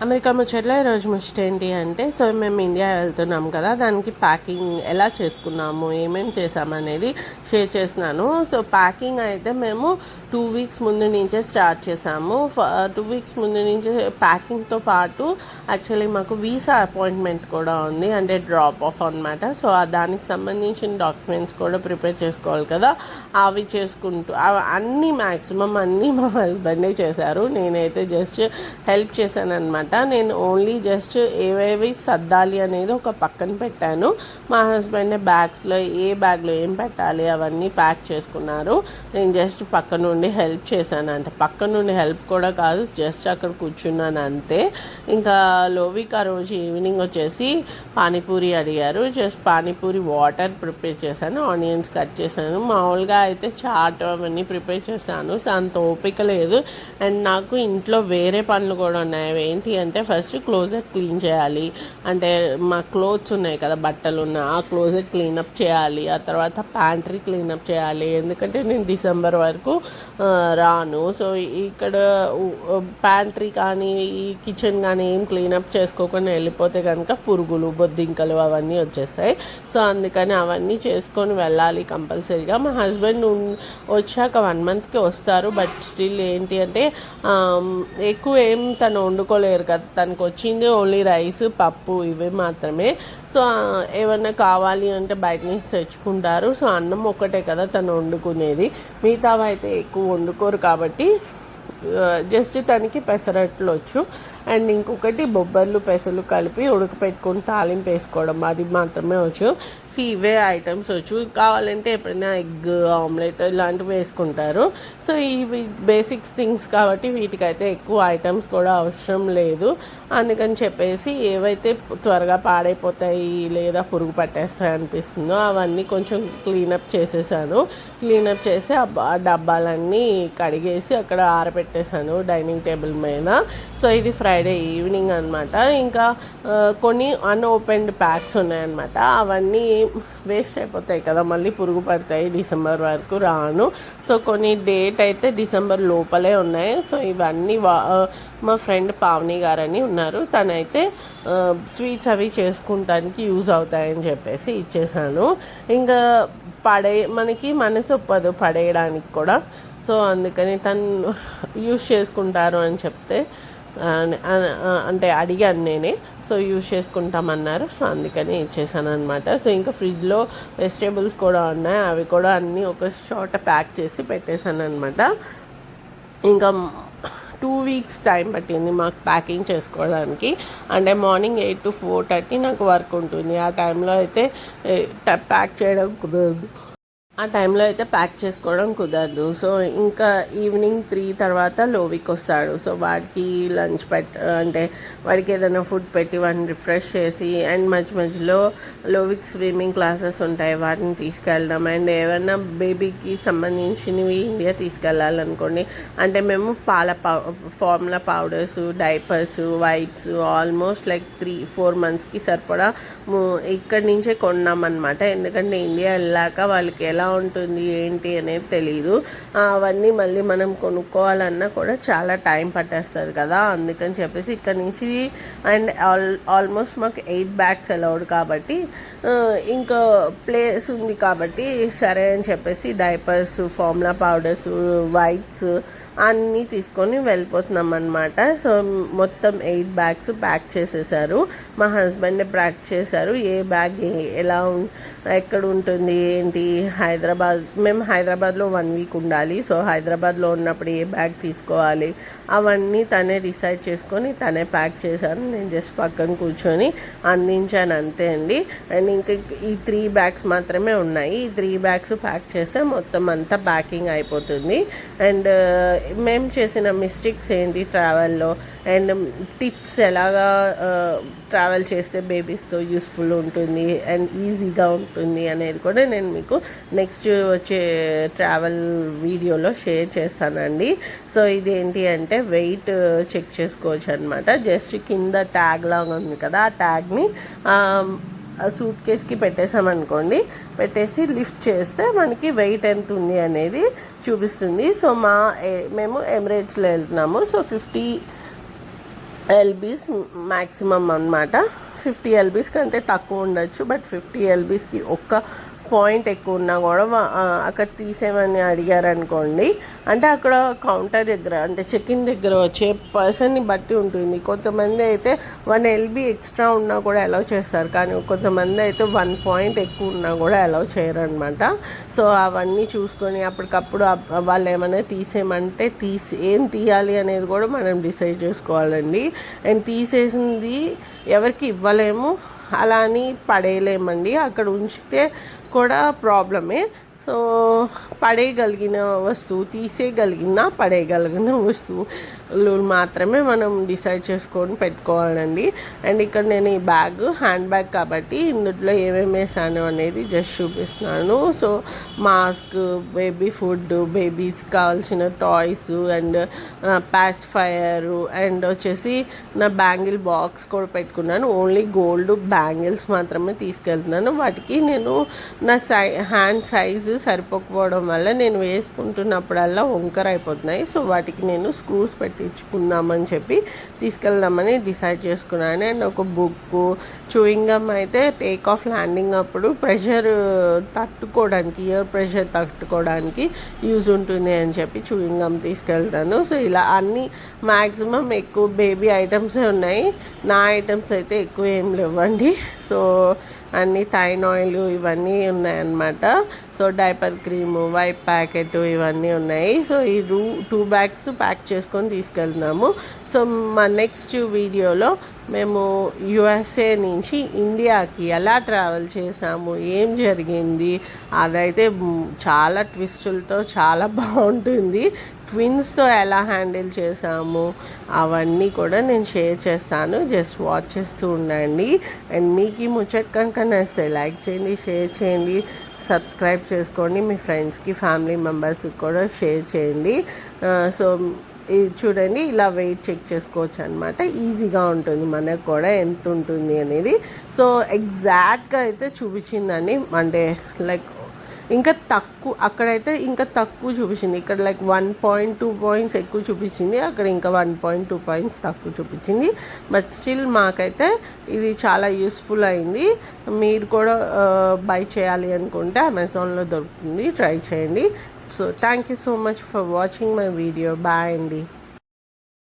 America ముచ్చట్లో ఈరోజు ముచ్చట ఏంటి అంటే సో మేము ఇండియా వెళ్తున్నాం కదా దానికి ప్యాకింగ్ ఎలా చేసుకున్నాము ఏమేమి చేసామనేది షేర్ చేసినాను సో ప్యాకింగ్ అయితే మేము టూ వీక్స్ ముందు నుంచే స్టార్ట్ చేసాము టూ వీక్స్ ముందు నుంచే ప్యాకింగ్తో పాటు యాక్చువల్లీ మాకు వీసా అపాయింట్మెంట్ కూడా ఉంది అంటే డ్రాప్ ఆఫ్ అనమాట సో దానికి సంబంధించిన డాక్యుమెంట్స్ కూడా ప్రిపేర్ చేసుకోవాలి కదా అవి చేసుకుంటూ అవి అన్నీ మ్యాక్సిమం అన్నీ మా హస్బెండే చేశారు. నేనైతే జస్ట్ హెల్ప్ చేశాను అనమాట నేను ఓన్లీ జస్ట్ ఏవేవి సర్దాలి అనేది ఒక పక్కన పెట్టాను. మా హస్బెండ్ బ్యాగ్స్లో ఏ బ్యాగ్లో ఏం పెట్టాలి అవన్నీ ప్యాక్ చేసుకున్నారు. నేను జస్ట్ పక్క నుండి హెల్ప్ చేశాను అంటే. పక్క నుండి హెల్ప్ కూడా కాదు జస్ట్ అక్కడ కూర్చున్నాను అంతే. ఇంకా లోవిక్ ఆ రోజు ఈవినింగ్ వచ్చేసి పానీపూరి అడిగారు. జస్ట్ పానీపూరి వాటర్ ప్రిపేర్ చేశాను ఆనియన్స్ కట్ చేశాను. మామూలుగా అయితే చాట్ అవన్నీ ప్రిపేర్ చేశాను. అంత ఓపిక లేదు. అండ్ నాకు ఇంట్లో వేరే పనులు కూడా ఉన్నాయి. అవి ఏంటి అంటే ఫస్ట్ క్లోజెట్ క్లీన్ చేయాలి. అంటే మా క్లోత్స్ ఉన్నాయి కదా బట్టలు ఉన్న ఆ క్లోజెట్ క్లీనప్ చేయాలి. ఆ తర్వాత ప్యాంట్రీ క్లీనప్ చేయాలి. ఎందుకంటే నేను డిసెంబర్ వరకు రాను. సో ఇక్కడ ప్యాంట్రీ కానీ ఈ కిచెన్ కానీ ఏం క్లీనప్ చేసుకోకుండా వెళ్ళిపోతే కనుక పురుగులు బొద్దింకలు అవన్నీ వచ్చేస్తాయి. సో అందుకని అవన్నీ చేసుకొని వెళ్ళాలి కంపల్సరీగా. మా హస్బెండ్ వచ్చాక వన్ మంత్కి వస్తారు. బట్ స్టిల్ ఏంటి అంటే ఎక్కువ ఏం తను వండుకోలేరు కదా తనకు వచ్చింది ఓన్లీ రైస్ పప్పు ఇవి మాత్రమే. సో ఏమన్నా కావాలి అంటే బయట నుంచి తెచ్చుకుంటారు. సో అన్నం ఒక్కటే కదా తను వండుకునేది. మిగతావి అయితే ఎక్కువ వండుకోరు కాబట్టి జస్ట్ తనకి పెసరట్లు వచ్చు. అండ్ ఇంకొకటి బొబ్బర్లు పెసలు కలిపి ఉడకపెట్టుకొని తాలింపు వేసుకోవడం అది మాత్రమే వచ్చు. వచ్చేసి ఇవే ఐటమ్స్ వచ్చు కావాలంటే ఎప్పుడైనా ఎగ్ ఆమ్లెట్ ఇలాంటివి వేసుకుంటారు. సో ఇవి బేసిక్ థింగ్స్ కాబట్టి వీటికైతే ఎక్కువ ఐటమ్స్ కూడా అవసరం లేదు. అందుకని చెప్పేసి ఏవైతే త్వరగా పాడైపోతాయి లేదా పురుగు పట్టేస్తాయి అనిపిస్తుందో అవన్నీ కొంచెం క్లీనప్ చేసేసాను. క్లీనప్ చేసి ఆ డబ్బాలన్నీ కడిగేసి అక్కడ ఆరబెట్టేశాను డైనింగ్ టేబుల్ మీద. సో ఇది ఫ్రైడే ఈవినింగ్ అనమాట ఇంకా కొన్ని అన్ఓపెన్డ్ ప్యాక్స్ ఉన్నాయన్నమాట. అవన్నీ వేస్ట్ అయిపోతాయి కదా మళ్ళీ పురుగు పడతాయి డిసెంబర్ వరకు రాను. సో కొన్ని డేట్ అయితే డిసెంబర్ లోపలే ఉన్నాయి. సో ఇవన్నీ వా మా ఫ్రెండ్ పావని గారని ఉన్నారు. తనైతే స్వీట్స్ అవి చేసుకుంటానికి యూజ్ అవుతాయని చెప్పేసి ఇచ్చేసాను. ఇంకా పడే మనకి మనసు ఒప్పదు పడేయడానికి కూడా. సో అందుకని తను యూజ్ చేసుకుంటారు అని చెప్తే అంటే అడిగాను నేనే. So use చేసుకుంటామన్నారు. సో అందుకని ఇచ్చేసాను అనమాట సో ఇంకా ఫ్రిడ్జ్లో వెజిటేబుల్స్ కూడా ఉన్నాయి. అవి కూడా అన్నీ ఒక చోట ప్యాక్ చేసి పెట్టేశాను అనమాట ఇంకా టూ వీక్స్ టైం పట్టింది మాకు ప్యాకింగ్ చేసుకోవడానికి. అంటే morning eight to four thirty నాకు వర్క్ ఉంటుంది. ఆ టైంలో అయితే ప్యాక్ చేయడం కుదరదు. ఆ టైంలో అయితే ప్యాక్ చేసుకోవడం కుదరదు. సో ఇంకా ఈవినింగ్ త్రీ తర్వాత లోవిక్ వస్తాడు. సో వాడికి లంచ్ పెట్ అంటే వాడికి ఏదైనా ఫుడ్ పెట్టి వాడిని రిఫ్రెష్ చేసి అండ్ మధ్య మధ్యలో లోవిక్ స్విమ్మింగ్ క్లాసెస్ ఉంటాయి వాటిని తీసుకెళ్ళడం. అండ్ ఏమైనా బేబీకి సంబంధించినవి ఇండియా తీసుకెళ్ళాలనుకోండి అంటే మేము పాల పౌ formula powders diapers wipes almost like three four మంత్స్కి సరిపడా ఇక్కడి నుంచే కొన్నామన్నమాట. ఎందుకంటే ఇండియా వెళ్ళాక వాళ్ళకి ఎలా ఉంటుంది ఏంటి అనేది తెలియదు అవన్నీ మళ్ళీ మనం కొనుక్కోవాలన్నా కూడా చాలా టైం పట్టేస్తుంది కదా. అందుకని చెప్పేసి ఇక్కడ నుంచి అండ్ ఆల్ ఆల్మోస్ట్ మాకు ఎయిట్ బ్యాగ్స్ అలౌడ్ కాబట్టి ఇంకా ప్లేస్ ఉంది కాబట్టి సరే అని చెప్పేసి డైపర్స్ ఫార్ములా పౌడర్స్ వైట్స్ అన్నీ తీసుకొని వెళ్ళిపోతున్నాం అనమాట సో మొత్తం ఎయిట్ బ్యాగ్స్ ప్యాక్ చేసేసారు. మా హస్బెండ్ ప్యాక్ చేశారు. ఏ బ్యాగ్ ఎలా ఎక్కడ ఉంటుంది ఏంటి హైదరాబాద్ మేము హైదరాబాద్లో వన్ వీక్ ఉండాలి. సో హైదరాబాద్లో ఉన్నప్పుడు ఏ బ్యాగ్ తీసుకోవాలి అవన్నీ తనే డిసైడ్ చేసుకొని తనే ప్యాక్ చేశాను నేను జస్ట్ పక్కన కూర్చొని అందించాను అంతే అండి. అండ్ ఇంకా ఈ త్రీ బ్యాగ్స్ మాత్రమే ఉన్నాయి. ఈ త్రీ బ్యాగ్స్ ప్యాక్ చేస్తే మొత్తం అంతా ప్యాకింగ్ అయిపోతుంది. అండ్ మేము చేసిన మిస్టేక్స్ ఏంటి ట్రావెల్లో? అండ్ టిప్స్ ఎలాగా ట్రావెల్ చేస్తే బేబీస్తో యూస్ఫుల్ ఉంటుంది అండ్ ఈజీగా ఉంటుంది అనేది కూడా నేను మీకు నెక్స్ట్ వచ్చే ట్రావెల్ వీడియోలో షేర్ చేస్తానండి. సో ఇది ఏంటి అంటే వెయిట్ చెక్ చేసుకోవచ్చు అనమాట జస్ట్ కింద ట్యాగ్ లాగా ఉంది కదా ఆ ట్యాగ్ని సూట్ కేస్కి పెట్టేసామనుకోండి పెట్టేసి లిఫ్ట్ చేస్తే మనకి వెయిట్ ఎంత ఉంది అనేది చూపిస్తుంది. సో మా మేము ఎమిరేట్స్లో వెళ్తున్నాము. సో ఫిఫ్టీ ఎల్బీస్ మ్యాక్సిమం అనమాట ఫిఫ్టీ ఎల్బీస్ కంటే తక్కువ ఉండొచ్చు. బట్ ఫిఫ్టీ ఎల్బీస్కి ఒక్క పాయింట్ ఎక్కువ ఉన్నా కూడా అక్కడ తీసేమని అడిగారు అనుకోండి అంటే అక్కడ కౌంటర్ దగ్గర అంటే చెక్ ఇన్ దగ్గర వచ్చే పర్సన్ని బట్టి ఉంటుంది. కొంతమంది అయితే వన్ ఎల్బీ ఎక్స్ట్రా ఉన్నా కూడా అలౌ చేస్తారు. కానీ కొంతమంది అయితే వన్ పాయింట్ ఎక్కువ ఉన్నా కూడా అలౌ చేయరు అనమాట సో అవన్నీ చూసుకొని అప్పటికప్పుడు వాళ్ళు ఏమైనా తీసేయమంటే తీసి ఏం తీయాలి అనేది కూడా మనం డిసైడ్ చేసుకోవాలండి. అండ్ తీసేసింది ఎవరికి ఇవ్వలేము. అలా అని పడేయలేమండి. అక్కడ ఉంచితే కూడా ప్రాబ్లమే. సో పడేయగలిగిన వస్తువు తీసేయగలిగిన పడేయగలిగిన వస్తువు. మాత్రమే మనం డిసైడ్ చేసుకొని పెట్టుకోవాలండి. అండ్ ఇక్కడ నేను ఈ బ్యాగ్ హ్యాండ్ బ్యాగ్ కాబట్టి ఇందులో ఏమేమి వేసాను అనేది జస్ట్ చూపిస్తున్నాను. So mask baby food babies కావాల్సిన టాయ్స్ అండ్ పాసిఫైయర్ అండ్ వచ్చేసి నా బ్యాంగిల్ బాక్స్ కూడా పెట్టుకున్నాను. ఓన్లీ గోల్డ్ బ్యాంగిల్స్ మాత్రమే తీసుకెళ్తున్నాను. వాటికి నేను నా సై హ్యాండ్ సైజు సరిపోకపోవడం వల్ల నేను వేసుకుంటున్నప్పుడల్లా వంకర అయిపోతున్నాయి సో వాటికి నేను స్క్రూస్ తెచ్చుకుందామని చెప్పి తీసుకెళ్దామని డిసైడ్ చేసుకున్నాను అండ్ ఒక బుక్ చూయింగ్ గమ్ అయితే టేక్ ఆఫ్ ల్యాండింగ్ అప్పుడు ప్రెషర్ తట్టుకోవడానికి ఇయర్ ప్రెషర్ తట్టుకోవడానికి యూజ్ ఉంటుంది అని చెప్పి చూయింగ్ గమ్ తీసుకెళ్తాను. సో ఇలా అన్ని మ్యాక్సిమం ఎక్కువ బేబీ ఐటమ్సే ఉన్నాయి. నా ఐటమ్స్ అయితే ఎక్కువ ఏం లేవండి. సో అన్ని థైన్ ఆయిల్ ఇవన్నీ ఉన్నాయన్నమాట. So diaper cream wipe packet ఇవన్నీ ఉన్నాయి. సో ఈ రూ టూ బ్యాగ్స్ ప్యాక్ చేసుకొని తీసుకెళ్తున్నాము. సో మా నెక్స్ట్ వీడియోలో మేము యుఎస్ఏ నుంచి ఇండియాకి ఎలా ట్రావెల్ చేసాము ఏం జరిగింది అదైతే చాలా ట్విస్టులతో చాలా బాగుంటుంది. ట్విన్స్తో ఎలా హ్యాండిల్ చేసాము అవన్నీ కూడా నేను షేర్ చేస్తాను. జస్ట్ వాచ్ చేస్తూ ఉండండి. అండ్ మీకు ఈ ముచ్చట కనుక నచ్చితే లైక్ చేయండి షేర్ చేయండి సబ్స్క్రైబ్ చేసుకోండి. మీ ఫ్రెండ్స్కి ఫ్యామిలీ మెంబర్స్కి కూడా షేర్ చేయండి. Uh, సో చూడండి ఇలా వెయిట్ చెక్ చేసుకోవచ్చు అనమాట ఈజీగా ఉంటుంది మనకు కూడా ఎంత ఉంటుంది అనేది. సో ఎగ్జాక్ట్గా అయితే చూపించిందండి. అంటే లైక్ ఇంకా తక్కువ అక్కడైతే ఇంకా తక్కువ చూపించింది. ఇక్కడ like one point two points ఎక్కువ చూపించింది అక్కడ ఇంకా వన్ పాయింట్ టూ పాయింట్స్ తక్కువ చూపించింది. బట్ స్టిల్ మాకైతే ఇది చాలా యూస్ఫుల్ అయింది. మీరు కూడా uh, బై చేయాలి అనుకుంటే అమెజాన్లో దొరుకుతుంది. ట్రై చేయండి. So thank you so much for watching my video bye అండి